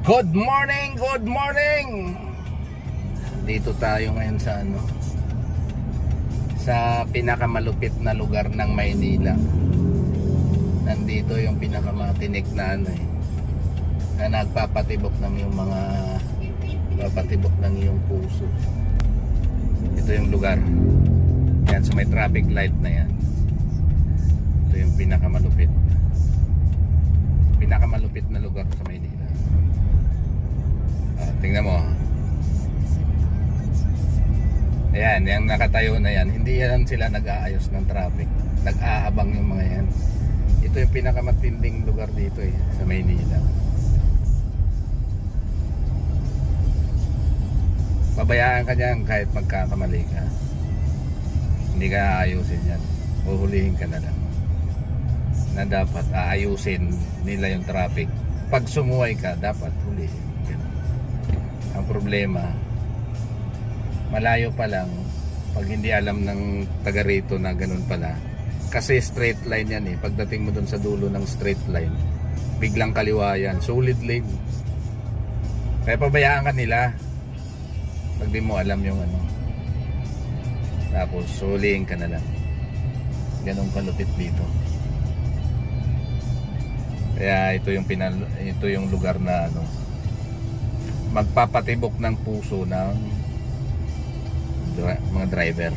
Good morning, good morning. Dito tayo ngayon sa ano sa pinakamalupit na lugar ng Maynila. Nandito yung pinakamatinik na ano eh na nagpapatibok ng yung mga papatibok ng iyong puso. Ito yung lugar. Yan sa may traffic light na yan. Ito yung. Pinakamalupit Ayan, yung nakatayo na yan. Hindi yan sila nag-aayos ng traffic. Nag-aabang yung mga yan. Ito yung pinakamatinding lugar dito eh, sa Maynila. Pabayaan ka niyan kahit magkakamali ka. Hindi ka aayusin yan. Uhulihin ka na lang. Na dapat aayusin nila yung traffic. Pag sumuway ka, dapat hulihin. Ang problema, malayo pa lang, pag hindi alam ng taga rito na ganun pala, kasi straight line yan eh. Pagdating mo dun sa dulo ng straight line, biglang kaliwa yan. Solid lane. Kaya pabayaan ka nila. Pag di mo alam yung ano. Tapos suliin ka na lang. Ganun kalupit dito. Kaya ito yung pinal ito yung lugar na ano magpapatibok ng puso ng driver.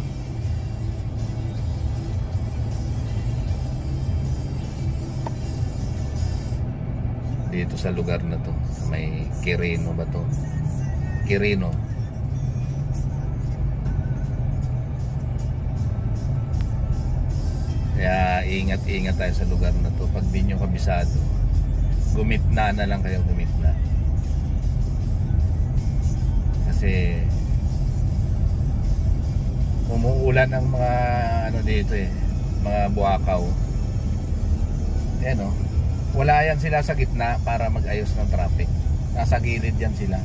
Dito sa lugar na to, may Quirino ba to? Quirino. Kaya ingat-ingat tayo sa lugar na to. Pag di nyo kabisado, gumitna na lang kayo gumitna. Kasi umuulan ang mga ano dito eh, mga buwakaw. Ayan oh. Wala yan sila sa gitna para mag-ayos ng traffic. Nasa gilid yan sila.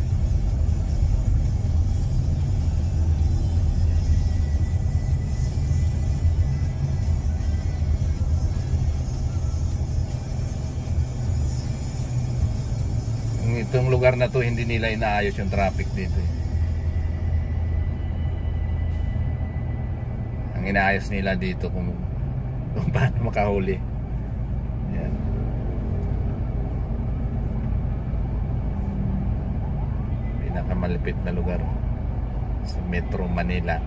Itong lugar na to hindi nila inaayos yung traffic dito eh. Ang inaayos nila dito kung, kung paano makahuli. Yan. Pinakamalapit na lugar sa Metro Manila.